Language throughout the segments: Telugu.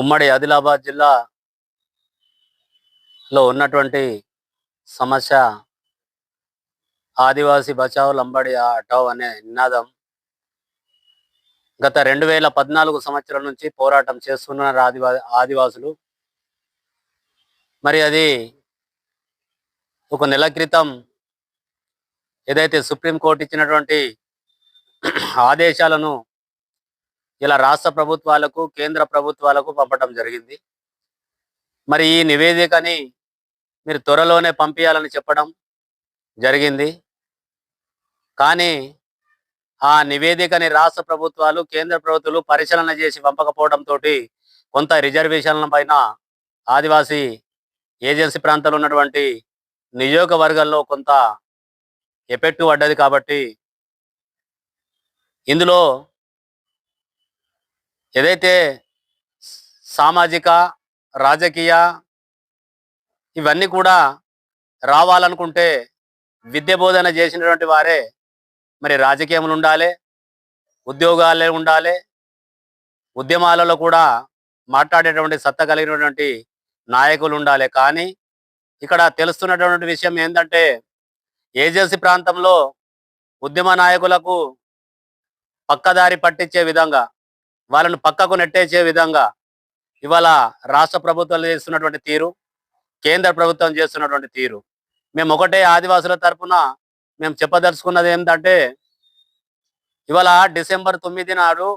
ఉమ్మడి ఆదిలాబాద్ జిల్లాలో ఉన్నటువంటి సమస్య ఆదివాసి బచావ్ లంబడి హటావ్ అనే నినాదం. గత రెండు వేల పద్నాలుగు సంవత్సరం నుంచి పోరాటం చేస్తున్నారు ఆదివా ఆదివాసులు. మరి అది ఒక నెల క్రితం ఏదైతే సుప్రీంకోర్టు ఇచ్చినటువంటి ఆదేశాలను ఇలా రాష్ట్ర ప్రభుత్వాలకు కేంద్ర ప్రభుత్వాలకు పంపటం జరిగింది. మరి ఈ నివేదికని మీరు త్వరలోనే పంపించాలని చెప్పడం జరిగింది. కానీ ఆ నివేదికని రాష్ట్ర ప్రభుత్వాలు కేంద్ర ప్రభుత్వాలు పరిశీలన చేసి పంపకపోవడంతో కొంత రిజర్వేషన్ల పైన ఆదివాసీ ఏజెన్సీ ప్రాంతాల్లో ఉన్నటువంటి నియోజకవర్గాల్లో కొంత ఎఫెక్ట్ పడ్డది కాబట్టి ఇందులో ఏదైతే సామాజిక రాజకీయ ఇవన్నీ కూడా రావాలనుకుంటే విద్య బోధన చేసినటువంటి వారే మరి రాజకీయములు ఉండాలి ఉద్యోగాలే ఉండాలి ఉద్యమాలలో కూడా మాట్లాడేటువంటి సత్త కలిగినటువంటి నాయకులు ఉండాలి. కానీ ఇక్కడ తెలుస్తున్నటువంటి విషయం ఏంటంటే ఏజెన్సీ ప్రాంతంలో ఉద్యమ నాయకులకు పక్కదారి పట్టించే విధంగా వాళ్ళను పక్కకు నెట్టేసే విధంగా ఇవాళ రాష్ట్ర ప్రభుత్వాలు చేస్తున్నటువంటి తీరు కేంద్ర ప్రభుత్వం చేస్తున్నటువంటి తీరు. మేము ఒకటే ఆదివాసుల తరఫున మేము చెప్పదలుచుకున్నది ఏంటంటే ఇవాళ డిసెంబర్ తొమ్మిది నాడు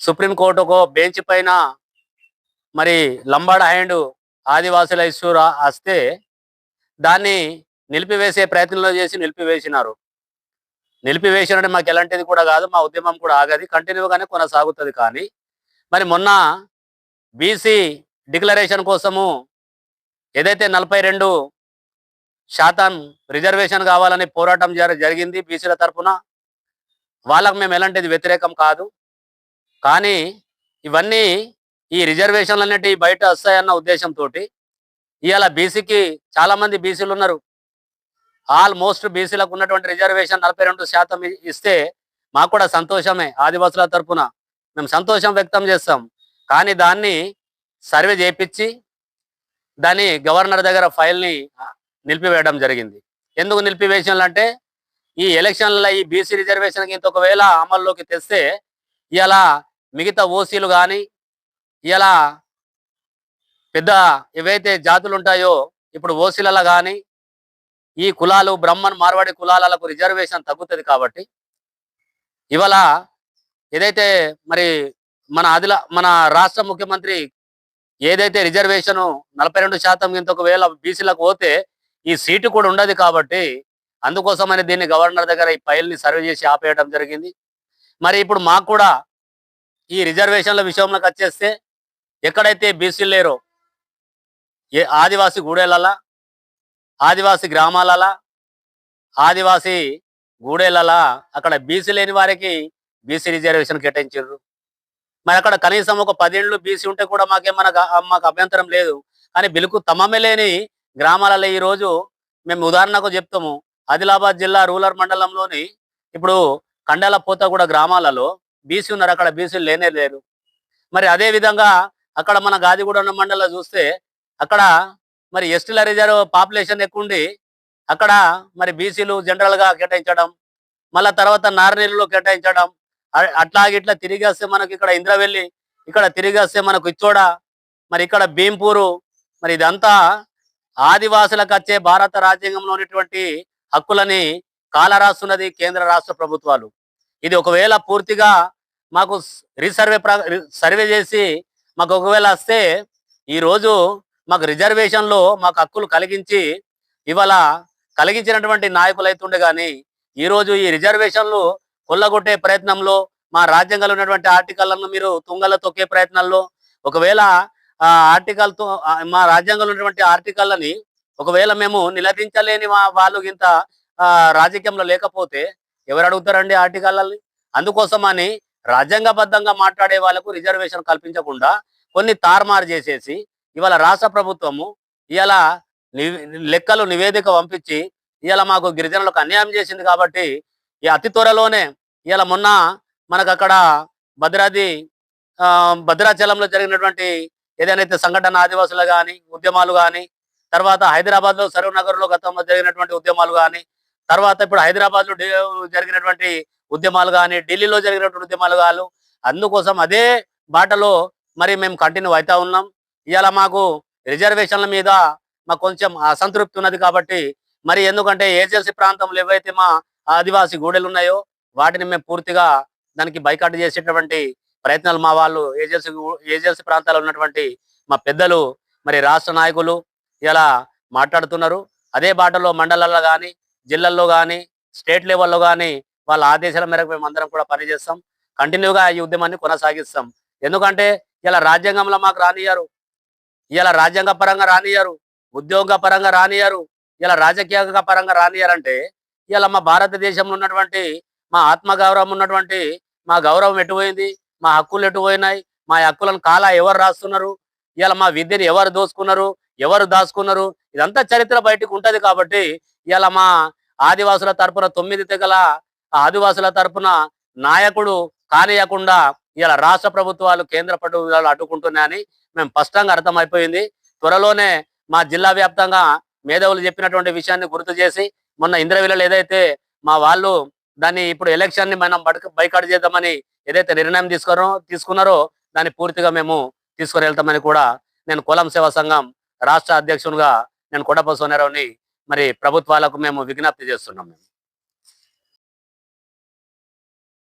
సుప్రీంకోర్టు ఒక బెంచ్ పైన మరి లంబాడ హ్యాండ్ ఆదివాసుల ఇష్యూ వస్తే దాన్ని నిలిపివేసే ప్రయత్నంలో చేసి నిలిపివేసినారు. నిలిపివేసినట్టు మాకు ఎలాంటిది కూడా కాదు మా ఉద్యమం కూడా ఆగది కంటిన్యూగానే కొనసాగుతుంది. కానీ మరి మొన్న బీసీ డిక్లరేషన్ కోసము ఏదైతే నలభై రెండు శాతం రిజర్వేషన్ కావాలని పోరాటం జర జరిగింది బీసీల తరఫున వాళ్ళకు మేము ఎలాంటిది వ్యతిరేకం కాదు. కానీ ఇవన్నీ ఈ రిజర్వేషన్లు అనేటివి బయట వస్తాయన్న ఉద్దేశంతో ఇవాళ బీసీకి చాలామంది బీసీలు ఉన్నారు. ఆల్మోస్ట్ బీసీలకు ఉన్నటువంటి రిజర్వేషన్ నలభై రెండు శాతం ఇస్తే మాకు కూడా సంతోషమే ఆదివాసుల తరపున. మేము సంతోషం వ్యక్తం చేస్తాం. కానీ దాన్ని సర్వే చేపించి దాన్ని గవర్నర్ దగ్గర ఫైల్ని నిలిపివేయడం జరిగింది. ఎందుకు నిలిపివేషన్లు అంటే ఈ ఎలక్షన్లలో ఈ బీసీ రిజర్వేషన్కి ఇంత ఒకవేళ అమల్లోకి తెస్తే ఇలా మిగతా ఓసీలు కానీ ఇలా పెద్ద ఏవైతే జాతులు ఉంటాయో ఇప్పుడు ఓసీలలో కానీ ఈ కులాలు బ్రహ్మన్ మార్వాడి కులాలకు రిజర్వేషన్ తగ్గుతుంది కాబట్టి ఇవాళ ఏదైతే మరి మన ఆదిల మన రాష్ట్ర ముఖ్యమంత్రి ఏదైతే రిజర్వేషన్ నలభై రెండు శాతం ఇంత ఒకవేళ బీసీలకు పోతే ఈ సీటు కూడా ఉండదు కాబట్టి అందుకోసమని దీన్ని గవర్నర్ దగ్గర ఈ ఫైల్ని సర్వే చేసి ఆపేయడం జరిగింది. మరి ఇప్పుడు మాకు కూడా ఈ రిజర్వేషన్ల విషయంలోకి వచ్చేస్తే ఎక్కడైతే బీసీలు లేరో ఏ ఆదివాసి గూడెలలా ఆదివాసీ గ్రామాలలా ఆదివాసి గూడెలలా అక్కడ బీసీ లేని వారికి బీసీ రిజర్వేషన్ కేటాయించారు మరి అక్కడ కనీసం ఒక పదేళ్ళు బీసీ ఉంటే కూడా మాకేమన్నా మాకు అభ్యంతరం లేదు. కానీ బిలుకు తమమే లేని గ్రామాలలో ఈ రోజు మేము ఉదాహరణకు చెప్తాము. ఆదిలాబాద్ జిల్లా రూరల్ మండలంలోని ఇప్పుడు కండాల పోతగూడ గ్రామాలలో బీసీ ఉన్నారు. అక్కడ బీసీలు లేనే లేరు. మరి అదే విధంగా అక్కడ మన గాదిగూడ మండలం చూస్తే అక్కడ మరి ఎస్టీల రిజర్వ్ పాపులేషన్ ఎక్కువ ఉండి అక్కడ మరి బీసీలు జనరల్గా కేటాయించడం మళ్ళా తర్వాత నారనీరులో కేటాయించడం అట్లాగే ఇట్లా తిరిగి వస్తే మనకి ఇక్కడ ఇంద్రవెల్లి ఇక్కడ తిరిగి వస్తే మనకు ఇచ్చోడ మరి ఇక్కడ భీంపూరు మరి ఇదంతా ఆదివాసులకు వచ్చే భారత రాజ్యాంగంలో ఉన్నటువంటి హక్కులని కాలరాస్తున్నది కేంద్ర రాష్ట్ర ప్రభుత్వాలు. ఇది ఒకవేళ పూర్తిగా మాకు రీసర్వే ప్ర- సర్వే చేసి మాకు ఒకవేళ వస్తే ఈ రోజు మాకు రిజర్వేషన్లో మాకు హక్కులు కలిగించి ఇవాళ కలిగించినటువంటి నాయకులు అవుతుండే కానీ ఈ రోజు ఈ రిజర్వేషన్లు కొల్లగొట్టే ప్రయత్నంలో మా రాజ్యాంగంలో ఉన్నటువంటి ఆర్టికల్లను మీరు తుంగల తొక్కే ప్రయత్నంలో ఒకవేళ ఆ ఆర్టికల్తో మా రాజ్యాంగంలో ఉన్నటువంటి ఆర్టికల్లని ఒకవేళ మేము నిలదించలేని మా వాళ్ళు ఇంత ఆ, రాజకీయంలో లేకపోతే ఎవరు అడుగుతారండి ఆర్టికల్ని అందుకోసమని రాజ్యాంగబద్ధంగా మాట్లాడే వాళ్ళకు రిజర్వేషన్ కల్పించకుండా కొన్ని తారుమారు చేసేసి ఇవాళ రాష్ట్ర ప్రభుత్వము ఇవాళ ని- లెక్కలు నివేదిక పంపించి ఇవాళ మాకు గిరిజనులకు అన్యాయం చేసింది కాబట్టి ఈ అతి త్వరలోనే ఇవాళ మొన్న మనకు అక్కడ భద్రాది భద్రాచలంలో జరిగినటువంటి ఏదైతే సంఘటన ఆదివాసులు కానీ ఉద్యమాలు కానీ తర్వాత హైదరాబాద్లో సరూర్ గతంలో జరిగినటువంటి ఉద్యమాలు కానీ తర్వాత ఇప్పుడు హైదరాబాద్లో జరిగినటువంటి ఉద్యమాలు కానీ ఢిల్లీలో జరిగినటువంటి ఉద్యమాలు కాదు అందుకోసం అదే బాటలో మరి మేము కంటిన్యూ అవుతా ఉన్నాం. ఇవాళ మాకు రిజర్వేషన్ల మీద మాకు కొంచెం అసంతృప్తి ఉన్నది కాబట్టి మరి ఎందుకంటే ఏజెన్సీ ప్రాంతంలో ఏవైతే మా ఆదివాసీ గూడెలు ఉన్నాయో వాటిని మేము పూర్తిగా దానికి బైకాట్ చేసేటటువంటి ప్రయత్నాలు మా వాళ్ళు ఏజెన్సీ ఏజెన్సీ ప్రాంతాల్లో ఉన్నటువంటి మా పెద్దలు మరి రాష్ట్ర నాయకులు ఇలా మాట్లాడుతున్నారు. అదే బాటలో మండలాల్లో కానీ జిల్లాల్లో కానీ స్టేట్ లెవెల్లో కానీ వాళ్ళ ఆదేశాల మేరకు మేము అందరం కూడా పనిచేస్తాం. కంటిన్యూగా ఈ ఉద్యమాన్ని కొనసాగిస్తాం. ఎందుకంటే ఇలా రాజ్యాంగంలో మాకు రానియరు ఇలా రాజ్యాంగ పరంగా రానియరు ఉద్యోగ పరంగా రానియరు ఇలా రాజకీయ పరంగా రానియరంటే ఇలా మా భారతదేశంలో ఉన్నటువంటి మా ఆత్మగౌరవం ఉన్నటువంటి మా గౌరవం ఎటుపోయింది మా హక్కులు ఎటుపోయినాయి మా హక్కులను కాలా ఎవరు రాస్తున్నారు? ఇలా మా విద్యని ఎవరు దోసుకున్నారు ఎవరు దాచుకున్నారు? ఇదంతా చరిత్ర బయటకు ఉంటది కాబట్టి ఇలా మా ఆదివాసుల తరపున తొమ్మిది తెగల ఆదివాసుల తరపున నాయకుడు కానియకుండా ఇలా రాష్ట్ర ప్రభుత్వాలు కేంద్ర ప్రభుత్వాలు అడ్డుకుంటున్నాయని మేము స్పష్టంగా అర్థమైపోయింది. త్వరలోనే మా జిల్లా వ్యాప్తంగా మేధావులు చెప్పినటువంటి విషయాన్ని గుర్తు చేసి మొన్న ఇంద్రవీలలో ఏదైతే మా వాళ్ళు దాన్ని ఇప్పుడు ఎలక్షన్ని మనం బడక- బైకాట్ చేద్దామని ఏదైతే నిర్ణయం తీసుకున్నారో తీసుకున్నారో దాన్ని పూర్తిగా మేము తీసుకుని వెళ్తామని కూడా నేను కులం సేవా సంఘం రాష్ట్ర అధ్యక్షునిగా నేను కొడప సోనారావుని మరి ప్రభుత్వాలకు మేము విజ్ఞప్తి చేస్తున్నాం మేము.